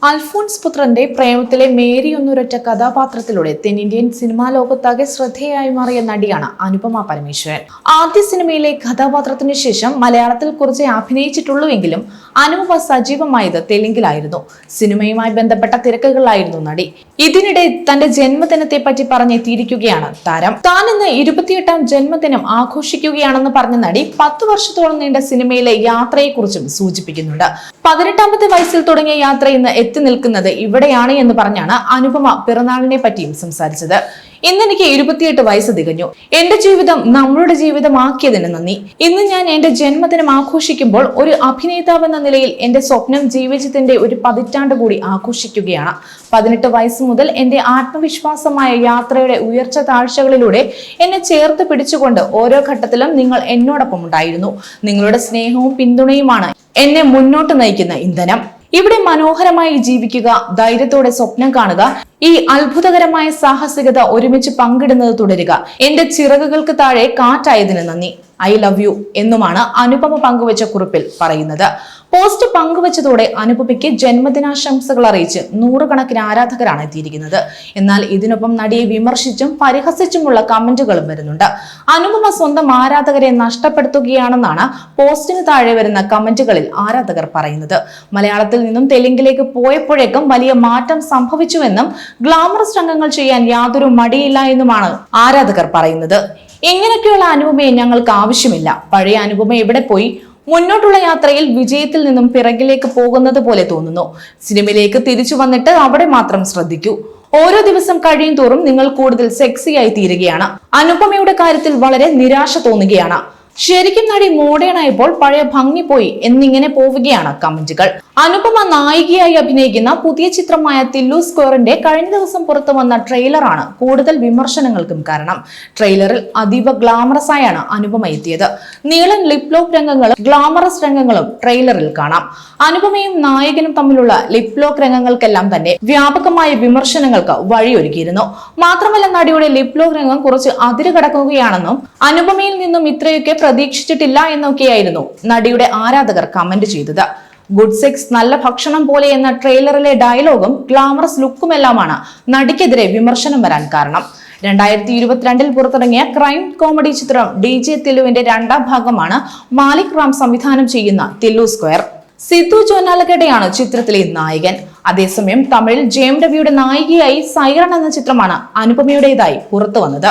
അൽഫോൺസ് പുത്രന്റെ പ്രേമത്തിലെ മേരി എന്നൊരൊറ്റ കഥാപാത്രത്തിലൂടെ തെന്നിന്ത്യൻ സിനിമാ ലോകത്താകെ ശ്രദ്ധേയായി മാറിയ നടിയാണ് അനുപമ പരമേശ്വരൻ. ആദ്യ സിനിമയിലെ കഥാപാത്രത്തിനു ശേഷം മലയാളത്തിൽ കുറച്ച് അഭിനയിച്ചിട്ടുള്ളൂവെങ്കിലും അനുപമ സജീവമായത് തെലുങ്കിലായിരുന്നു. സിനിമയുമായി ബന്ധപ്പെട്ട തിരക്കുകളിലായിരുന്നു നടി. ഇതിനിടെ തന്റെ ജന്മദിനത്തെ പറ്റി പറഞ്ഞെത്തിയിരിക്കുകയാണ് താരം. താൻ ഇന്ന് ഇരുപത്തിയെട്ടാം ജന്മദിനം ആഘോഷിക്കുകയാണെന്ന് പറഞ്ഞ നടി പത്ത് വർഷത്തോളം നീണ്ട സിനിമയിലെ യാത്രയെക്കുറിച്ചും സൂചിപ്പിക്കുന്നുണ്ട്. പതിനെട്ടാമത്തെ വയസ്സിൽ തുടങ്ങിയ യാത്ര ഇന്ന് എത്തി നിൽക്കുന്നത് ഇവിടെയാണ് എന്ന് പറഞ്ഞാണ് അനുപമ പിറന്നാളിനെ പറ്റിയും സംസാരിച്ചത്. ഇന്ന് എനിക്ക് ഇരുപത്തിയെട്ട് വയസ്സ് തികഞ്ഞു. എന്റെ ജീവിതം നമ്മളുടെ ജീവിതമാക്കിയതിന് നന്ദി. ഇന്ന് ഞാൻ എന്റെ ജന്മദിനം ആഘോഷിക്കുമ്പോൾ ഒരു അഭിനേതാവ് എന്ന നിലയിൽ എന്റെ സ്വപ്നം ജീവിതത്തിന്റെ ഒരു പതിറ്റാണ്ട് കൂടി ആഘോഷിക്കുകയാണ്. പതിനെട്ട് വയസ്സ് മുതൽ എന്റെ ആത്മവിശ്വാസമായ യാത്രയുടെ ഉയർച്ച താഴ്ചകളിലൂടെ എന്നെ ചേർത്ത് പിടിച്ചുകൊണ്ട് ഓരോ ഘട്ടത്തിലും നിങ്ങൾ എന്നോടൊപ്പം ഉണ്ടായിരുന്നു. നിങ്ങളുടെ സ്നേഹവും പിന്തുണയുമാണ് എന്നെ മുന്നോട്ട് നയിക്കുന്ന ഇന്ധനം. ഇവിടെ മനോഹരമായി ജീവിക്കുക ധൈര്യത്തോടെ സ്വപ്നം കാണുക ഈ അത്ഭുതകരമായ സാഹസികത ഒരുമിച്ച് പങ്കിടുന്നത് തുടരുക. എന്റെ ചിറകുകൾക്ക് താഴെ കാറ്റായതിന് നന്ദി. ഐ ലവ് യു എന്നുമാണ് അനുപമ പങ്കുവച്ച കുറിപ്പിൽ പറയുന്നത്. പോസ്റ്റ് പങ്കുവച്ചതോടെ അനുപമയ്ക്ക് ജന്മദിനാശംസകൾ അറിയിച്ച് നൂറുകണക്കിന് ആരാധകരാണ് എത്തിയിരിക്കുന്നത്. എന്നാൽ ഇതിനൊപ്പം നടിയെ വിമർശിച്ചും പരിഹസിച്ചുമുള്ള കമന്റുകളും വരുന്നുണ്ട്. അനുപമ സ്വന്തം ആരാധകരെ നഷ്ടപ്പെടുത്തുകയാണെന്നാണ് പോസ്റ്റിന് താഴെ വരുന്ന കമന്റുകളിൽ ആരാധകർ പറയുന്നത്. മലയാളത്തിൽ നിന്നും തെലുങ്കിലേക്ക് പോയപ്പോഴേക്കും വലിയ മാറ്റം സംഭവിച്ചുവെന്നും ഗ്ലാമറസ് രംഗങ്ങൾ ചെയ്യാൻ യാതൊരു മടിയില്ല എന്നുമാണ് ആരാധകർ പറയുന്നത്. ഇങ്ങനെയൊക്കെയുള്ള അനുപമയെ ഞങ്ങൾക്ക് ആവശ്യമില്ല. പഴയ അനുപമ എവിടെ പോയി? മുന്നോട്ടുള്ള യാത്രയിൽ വിജയത്തിൽ നിന്നും പിറകിലേക്ക് പോകുന്നത് പോലെ തോന്നുന്നു. സിനിമയിലേക്ക് തിരിച്ചു വന്നിട്ട് അവിടെ മാത്രം ശ്രദ്ധിക്കൂ. ഓരോ ദിവസം കഴിയും തോറും നിങ്ങൾ കൂടുതൽ സെക്സിയായി തീരുകയാണ് അനുപമയുടെ കാര്യത്തിൽ വളരെ നിരാശ തോന്നുകയാണ്. ശരിക്കും നടി മോഡേണായപ്പോൾ പഴയ ഭംഗി പോയി എന്നിങ്ങനെ പോവുകയാണ് കമന്റുകൾ. അനുപമ നായികയായി അഭിനയിക്കുന്ന പുതിയ ചിത്രമായ തില്ലു സ്ക്വയറിന്റെ കഴിഞ്ഞ ദിവസം പുറത്തു വന്ന ട്രെയിലറാണ് കൂടുതൽ വിമർശനങ്ങൾക്കും കാരണം. ട്രെയിലറിൽ അതീവ ഗ്ലാമറസ് ആയാണ് അനുപമ എത്തിയത്. നീളൻ ലിപ് രംഗങ്ങളും ഗ്ലാമറസ് രംഗങ്ങളും ട്രെയിലറിൽ കാണാം. അനുപമയും നായകനും തമ്മിലുള്ള ലിപ് ലോക്ക് രംഗങ്ങൾക്കെല്ലാം തന്നെ വ്യാപകമായ വിമർശനങ്ങൾക്ക് വഴിയൊരുക്കിയിരുന്നു. മാത്രമല്ല നടിയുടെ ലിപ് ലോക്ക് രംഗം കുറച്ച് അതിര് കടക്കുകയാണെന്നും അനുപമയിൽ നിന്നും ഇത്രയൊക്കെ പ്രതീക്ഷിച്ചിട്ടില്ല എന്നൊക്കെയായിരുന്നു നടിയുടെ ആരാധകർ കമന്റ് ചെയ്തത്. ഗുഡ് സെക്സ് നല്ല ഭക്ഷണം പോലെ എന്ന ട്രെയിലറിലെ ഡയലോഗും ഗ്ലാമറസ് ലുക്കുമെല്ലാമാണ് നടിക്കെതിരെ വിമർശനം വരാൻ കാരണം. രണ്ടായിരത്തി ഇരുപത്തിരണ്ടിൽ പുറത്തിറങ്ങിയ ക്രൈം കോമഡി ചിത്രം ഡി ജെ തില്ലുവിന്റെ രണ്ടാം ഭാഗമാണ് മാലിക് റാം സംവിധാനം ചെയ്യുന്ന തില്ലു സ്ക്വയർ. സിദ്ധു ജോനാലക്കടയാണ് ചിത്രത്തിലെ നായകൻ. അതേസമയം തമിഴിൽ ജയം രവിയുടെ നായികയായി സൈറൺ എന്ന ചിത്രമാണ് അനുപമയുടേതായി പുറത്തു വന്നത്